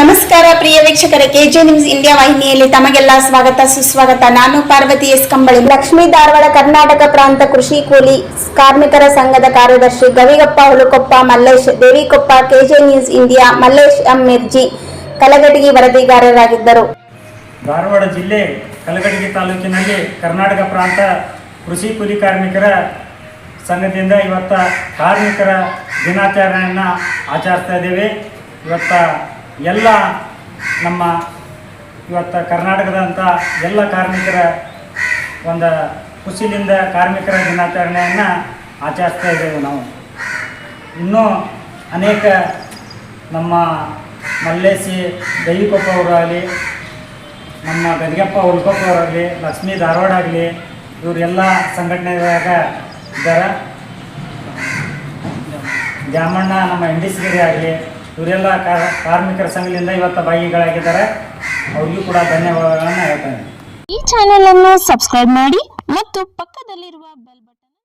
ನಮಸ್ಕಾರ, ಪ್ರಿಯ ವೀಕ್ಷಕರೇ. K J news India ವಾಹಿನಿಯಲ್ಲಿ ತಮಗೆಲ್ಲ ಸ್ವಾಗತ, ಸುಸ್ವಾಗತ. ನಾನು ಪಾರ್ವತಿ ಎಸ್ ಕಂಬಳಿ. ಲಕ್ಷ್ಮೀ ಧಾರವಾಡ, ಕರ್ನಾಟಕ ಪ್ರಾಂತ ಕೃಷಿ ಕೂಲಿ ಕಾರ್ಮಿಕರ ಸಂಘದ ಕಾರ್ಯದರ್ಶಿ Gavigappa Hulukoppa, Mallesh Devikoppa, KJ news India, Mallesh M. Mirji Kalghatgi ವರದಿಗಾರರಾಗಿದ್ದರು. Dharwad ಜಿಲ್ಲೆ ಕಲಗಟಗಿ ತಾಲೂಕಿನಲ್ಲಿ ಕರ್ನಾಟಕ ಪ್ರಾಂತ ಕೃಷಿ ಕೂಲಿ ಕಾರ್ಮಿಕರ ಸಂಘದಿಂದ ಇವತ್ತ ಕಾರ್ಮಿಕರ ದಿನಾಚರಣೆಯನ್ನು ಆಚರಿಸ್ತಾ ಇದ್ದೇವೆ. ಇವತ್ತ ಎಲ್ಲ ನಮ್ಮ ಇವತ್ತು ಕರ್ನಾಟಕದಂಥ ಎಲ್ಲ ಕಾರ್ಮಿಕರ ಒಂದು ಖುಷಿಲಿಂದ ಕಾರ್ಮಿಕರ ದಿನಾಚರಣೆಯನ್ನು ಆಚರಿಸ್ತಾ ಇದ್ದೇವೆ ನಾವು. ಇನ್ನೂ ಅನೇಕ ನಮ್ಮ ಮಲ್ಲೇಶಿ ದೈವಿಕೊಪ್ಪ ಅವರಾಗಲಿ, ನಮ್ಮ ಗದಿಗೆಪ್ಪ ಉಲ್ಕೊಪ್ಪ ಅವರಾಗಲಿ, ಲಕ್ಷ್ಮೀ ಧಾರವಾಡ ಆಗಲಿ ಇವರೆಲ್ಲ ಸಂಘಟನೆದಾಗ ಇದ್ದಾರೆ. ದ್ಯಾಮಣ್ಣ ನಮ್ಮ ಇಂಡಿಸ್ಗಿರಿ ಆಗಲಿ ಇವರೆಲ್ಲ ಕಾರ್ಮಿಕರ ಸಂಘದಿಂದ ಇವತ್ತು ಭಾಗಿಗಳಾಗಿದ್ದಾರೆ. ಅವ್ರಿಗೂ ಕೂಡ ಧನ್ಯವಾದಗಳನ್ನು ಹೇಳ್ತೇನೆ. ಈ ಚಾನೆಲ್ ಅನ್ನು ಸಬ್ಸ್ಕ್ರೈಬ್ ಮಾಡಿ ಮತ್ತು ಪಕ್ಕದಲ್ಲಿರುವ ಬೆಲ್ ಬಟನ್